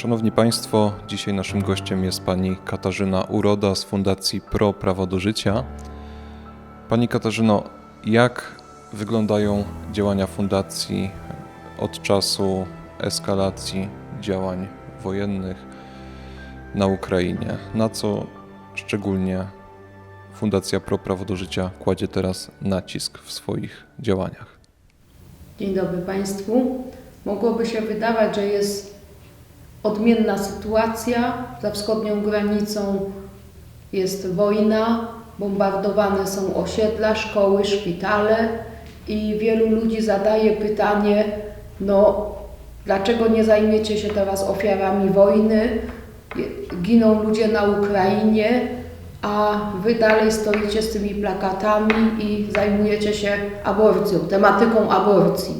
Szanowni Państwo, dzisiaj naszym gościem jest pani Katarzyna Uroda z Fundacji Pro Prawo do Życia. Pani Katarzyno, jak wyglądają działania fundacji od czasu eskalacji działań wojennych na Ukrainie? Na co szczególnie Fundacja Pro Prawo do Życia kładzie teraz nacisk w swoich działaniach? Dzień dobry Państwu. Mogłoby się wydawać, że jest odmienna sytuacja. Za wschodnią granicą jest wojna, bombardowane są osiedla, szkoły, szpitale i wielu ludzi zadaje pytanie, no dlaczego nie zajmiecie się teraz ofiarami wojny? Giną ludzie na Ukrainie, a wy dalej stoicie z tymi plakatami i zajmujecie się aborcją, tematyką aborcji.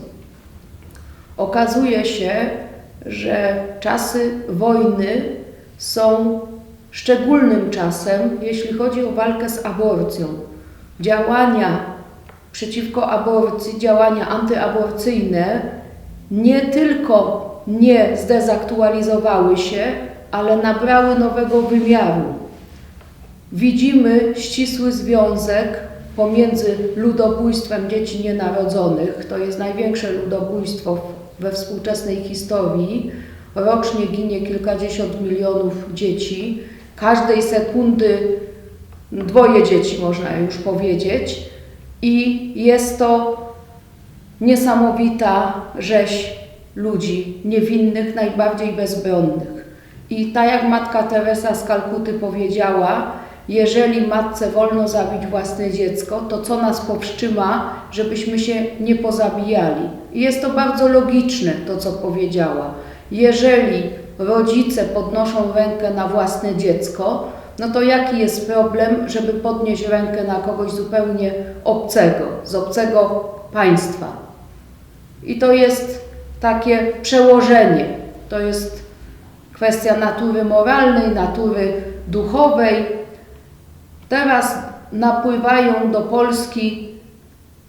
Okazuje się, że czasy wojny są szczególnym czasem, jeśli chodzi o walkę z aborcją. Działania przeciwko aborcji, działania antyaborcyjne nie tylko nie zdezaktualizowały się, ale nabrały nowego wymiaru. Widzimy ścisły związek pomiędzy ludobójstwem dzieci nienarodzonych, to jest największe ludobójstwo we współczesnej historii. Rocznie ginie kilkadziesiąt milionów dzieci. Każdej sekundy dwoje dzieci, można już powiedzieć. I jest to niesamowita rzeź ludzi niewinnych, najbardziej bezbronnych. I tak jak matka Teresa z Kalkuty powiedziała, jeżeli matce wolno zabić własne dziecko, to co nas powstrzyma, żebyśmy się nie pozabijali? I jest to bardzo logiczne, to co powiedziała. Jeżeli rodzice podnoszą rękę na własne dziecko, no to jaki jest problem, żeby podnieść rękę na kogoś zupełnie obcego, z obcego państwa? I to jest takie przełożenie. To jest kwestia natury moralnej, natury duchowej, Teraz napływają do Polski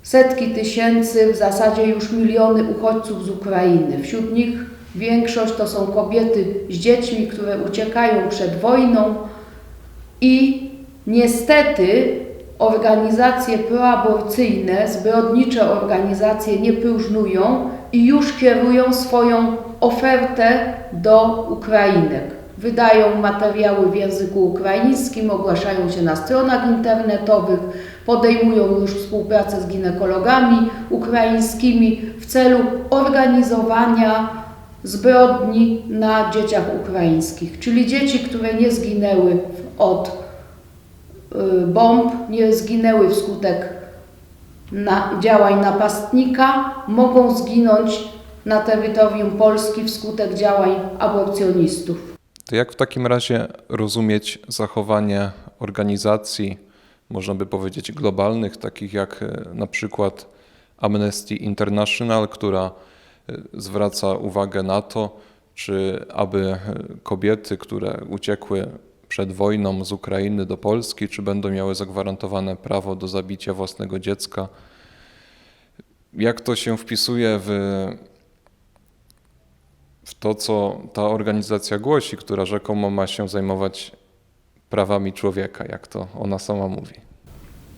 setki tysięcy, w zasadzie już miliony uchodźców z Ukrainy. Wśród nich większość to są kobiety z dziećmi, które uciekają przed wojną i niestety organizacje proaborcyjne, zbrodnicze organizacje nie próżnują i już kierują swoją ofertę do Ukrainek wydają materiały w języku ukraińskim, ogłaszają się na stronach internetowych, podejmują już współpracę z ginekologami ukraińskimi w celu organizowania zbrodni na dzieciach ukraińskich, czyli dzieci, które nie zginęły od y, bomb, nie zginęły wskutek na działań napastnika, mogą zginąć na terytorium Polski wskutek działań aborcjonistów. To jak w takim razie rozumieć zachowanie organizacji, można by powiedzieć globalnych, takich jak e, na przykład Amnesty International, która e, zwraca uwagę na to, czy aby e, kobiety, które uciekły przed wojną z Ukrainy do Polski, czy będą miały zagwarantowane prawo do zabicia własnego dziecka. Jak to się wpisuje w to, co ta organizacja głosi, która rzekomo ma się zajmować prawami człowieka, jak to ona sama mówi.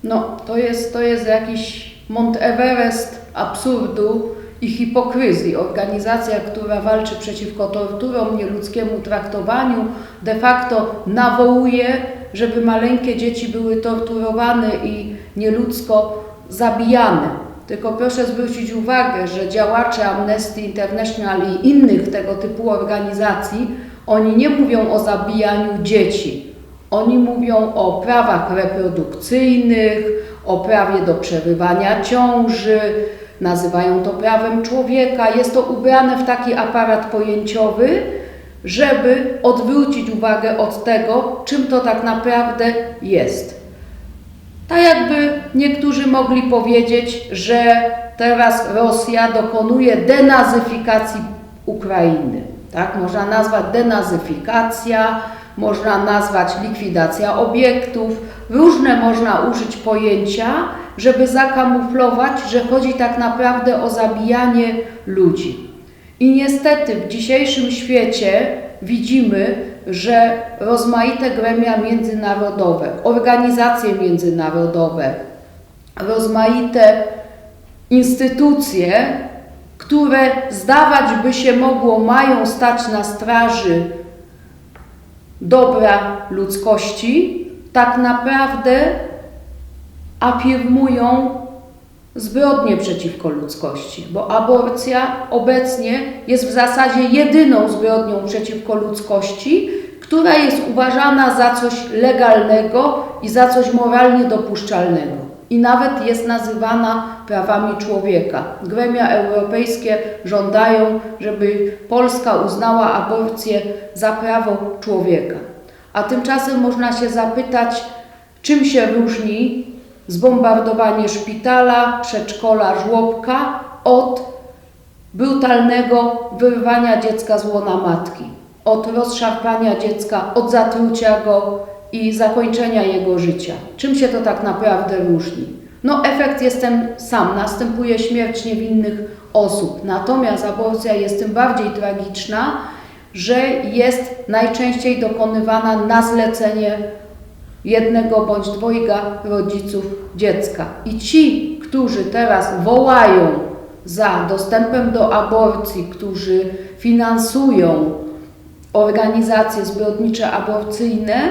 No, to jest, to jest jakiś Mont Everest absurdu i hipokryzji. Organizacja, która walczy przeciwko torturom, nieludzkiemu traktowaniu, de facto nawołuje, żeby maleńkie dzieci były torturowane i nieludzko zabijane. Tylko proszę zwrócić uwagę, że działacze Amnesty International i innych tego typu organizacji, oni nie mówią o zabijaniu dzieci. Oni mówią o prawach reprodukcyjnych, o prawie do przerywania ciąży, nazywają to prawem człowieka. Jest to ubrane w taki aparat pojęciowy, żeby odwrócić uwagę od tego, czym to tak naprawdę jest. Tak jakby niektórzy mogli powiedzieć, że teraz Rosja dokonuje denazyfikacji Ukrainy. Tak? Można nazwać denazyfikacja, można nazwać likwidacja obiektów, różne można użyć pojęcia, żeby zakamuflować, że chodzi tak naprawdę o zabijanie ludzi. I niestety w dzisiejszym świecie widzimy, że rozmaite gremia międzynarodowe, organizacje międzynarodowe, rozmaite instytucje, które zdawać by się mogło mają stać na straży dobra ludzkości, tak naprawdę afirmują zbrodnie przeciwko ludzkości, bo aborcja obecnie jest w zasadzie jedyną zbrodnią przeciwko ludzkości, która jest uważana za coś legalnego i za coś moralnie dopuszczalnego. I nawet jest nazywana prawami człowieka. Gremia europejskie żądają, żeby Polska uznała aborcję za prawo człowieka. A tymczasem można się zapytać, czym się różni zbombardowanie szpitala, przedszkola, żłobka od brutalnego wyrwania dziecka z łona matki, od rozszarpania dziecka, od zatrucia go i zakończenia jego życia. Czym się to tak naprawdę różni? No, efekt jest ten sam, następuje śmierć niewinnych osób. Natomiast aborcja jest tym bardziej tragiczna, że jest najczęściej dokonywana na zlecenie jednego bądź dwojga rodziców dziecka. I ci, którzy teraz wołają za dostępem do aborcji, którzy finansują organizacje zbrodnicze aborcyjne,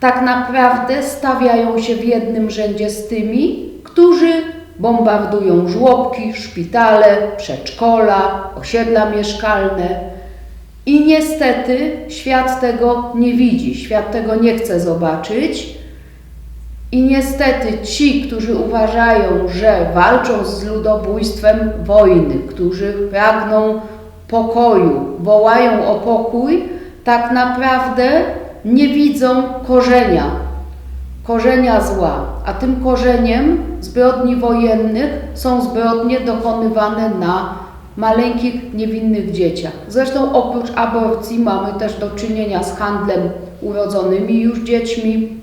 tak naprawdę stawiają się w jednym rzędzie z tymi, którzy bombardują żłobki, szpitale, przedszkola, osiedla mieszkalne. I niestety świat tego nie widzi, świat tego nie chce zobaczyć. I niestety ci, którzy uważają, że walczą z ludobójstwem wojny, którzy pragną pokoju, wołają o pokój, tak naprawdę nie widzą korzenia, korzenia zła. A tym korzeniem zbrodni wojennych są zbrodnie dokonywane na maleńkich, niewinnych dzieciach. Zresztą oprócz aborcji mamy też do czynienia z handlem urodzonymi już dziećmi,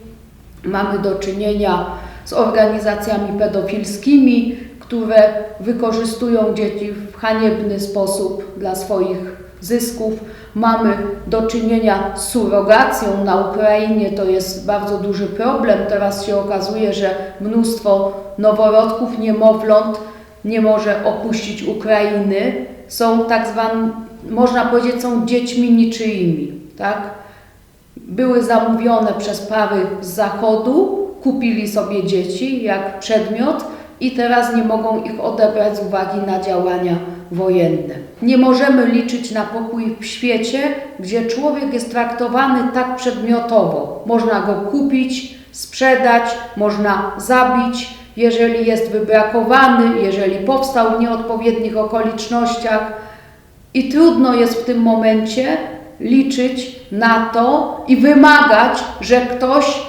mamy do czynienia z organizacjami pedofilskimi, które wykorzystują dzieci w haniebny sposób dla swoich zysków. Mamy do czynienia z surrogacją na Ukrainie, to jest bardzo duży problem. Teraz się okazuje, że mnóstwo noworodków, niemowląt nie może opuścić Ukrainy. Są tak zwane, można powiedzieć, są dziećmi niczyimi, tak? Były zamówione przez pary z zachodu, kupili sobie dzieci jak przedmiot i teraz nie mogą ich odebrać z uwagi na działania wojenne. Nie możemy liczyć na pokój w świecie, gdzie człowiek jest traktowany tak przedmiotowo. Można go kupić, sprzedać, można zabić, jeżeli jest wybrakowany, jeżeli powstał w nieodpowiednich okolicznościach. I trudno jest w tym momencie liczyć na to i wymagać, że ktoś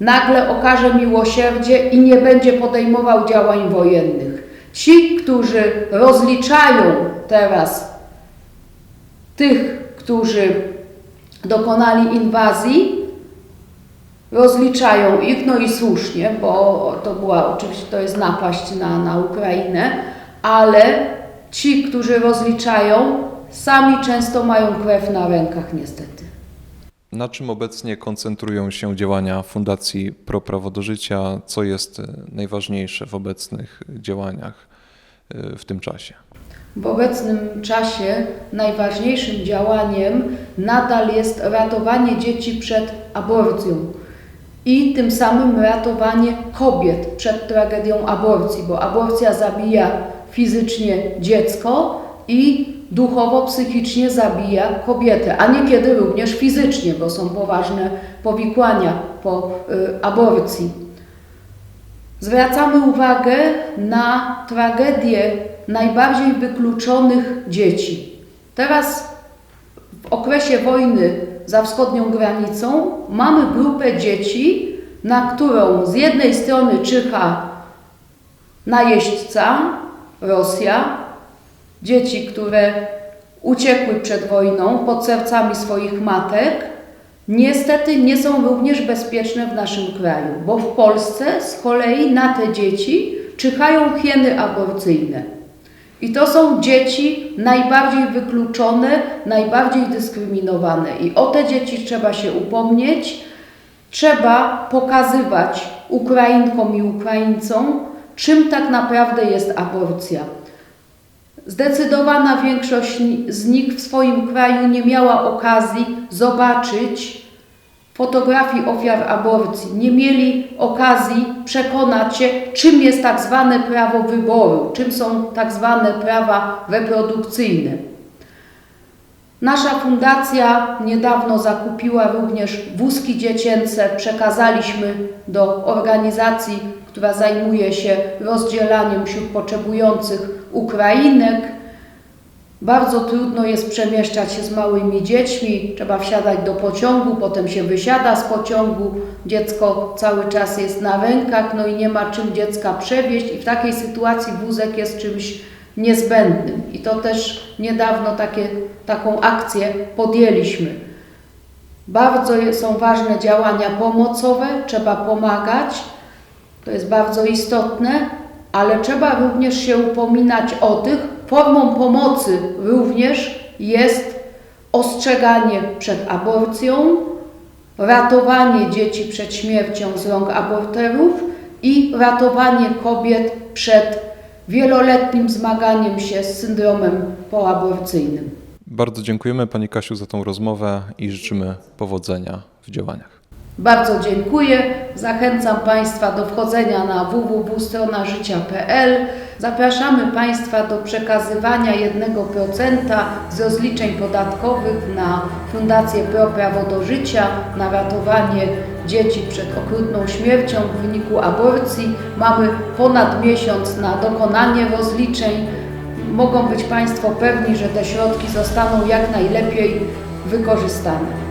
nagle okaże miłosierdzie i nie będzie podejmował działań wojennych. Ci, którzy rozliczają teraz tych, którzy dokonali inwazji, rozliczają ich, no i słusznie, bo to była oczywiście to jest napaść na, na Ukrainę, ale ci, którzy rozliczają, sami często mają krew na rękach niestety. Na czym obecnie koncentrują się działania Fundacji Pro Prawo do Życia? Co jest e, najważniejsze w obecnych działaniach e, w tym czasie? W obecnym czasie najważniejszym działaniem nadal jest ratowanie dzieci przed aborcją i tym samym ratowanie kobiet przed tragedią aborcji, bo aborcja zabija fizycznie dziecko i duchowo, psychicznie zabija kobietę, a niekiedy również fizycznie, bo są poważne powikłania po y, aborcji. Zwracamy uwagę na tragedię najbardziej wykluczonych dzieci. Teraz w okresie wojny za wschodnią granicą mamy grupę dzieci, na którą z jednej strony czyha najeźdźca, Rosja, dzieci, które uciekły przed wojną pod sercami swoich matek, niestety nie są również bezpieczne w naszym kraju, bo w Polsce z kolei na te dzieci czyhają hieny aborcyjne. I to są dzieci najbardziej wykluczone, najbardziej dyskryminowane. I o te dzieci trzeba się upomnieć. Trzeba pokazywać Ukrainkom i Ukraińcom, czym tak naprawdę jest aborcja. Zdecydowana większość z nich w swoim kraju nie miała okazji zobaczyć fotografii ofiar aborcji. Nie mieli okazji przekonać się, czym jest tak zwane prawo wyboru, czym są tak zwane prawa reprodukcyjne. Nasza fundacja niedawno zakupiła również wózki dziecięce. Przekazaliśmy do organizacji, która zajmuje się rozdzielaniem wśród potrzebujących Ukrainek. Bardzo trudno jest przemieszczać się z małymi dziećmi, trzeba wsiadać do pociągu, potem się wysiada z pociągu, dziecko cały czas jest na rękach, no i nie ma czym dziecka przewieźć i w takiej sytuacji wózek jest czymś niezbędnym. I to też niedawno takie, taką akcję podjęliśmy. Bardzo są ważne działania pomocowe, trzeba pomagać, to jest bardzo istotne, ale trzeba również się upominać o tych. Formą pomocy również jest ostrzeganie przed aborcją, ratowanie dzieci przed śmiercią z rąk aborterów i ratowanie kobiet przed wieloletnim zmaganiem się z syndromem poaborcyjnym. Bardzo dziękujemy Pani Kasiu za tą rozmowę i życzymy powodzenia w działaniach. Bardzo dziękuję. Zachęcam Państwa do wchodzenia na www.stronażycia.pl. Zapraszamy Państwa do przekazywania 1% z rozliczeń podatkowych na Fundację Pro Prawo do Życia, na ratowanie dzieci przed okrutną śmiercią w wyniku aborcji. Mamy ponad miesiąc na dokonanie rozliczeń. Mogą być Państwo pewni, że te środki zostaną jak najlepiej wykorzystane.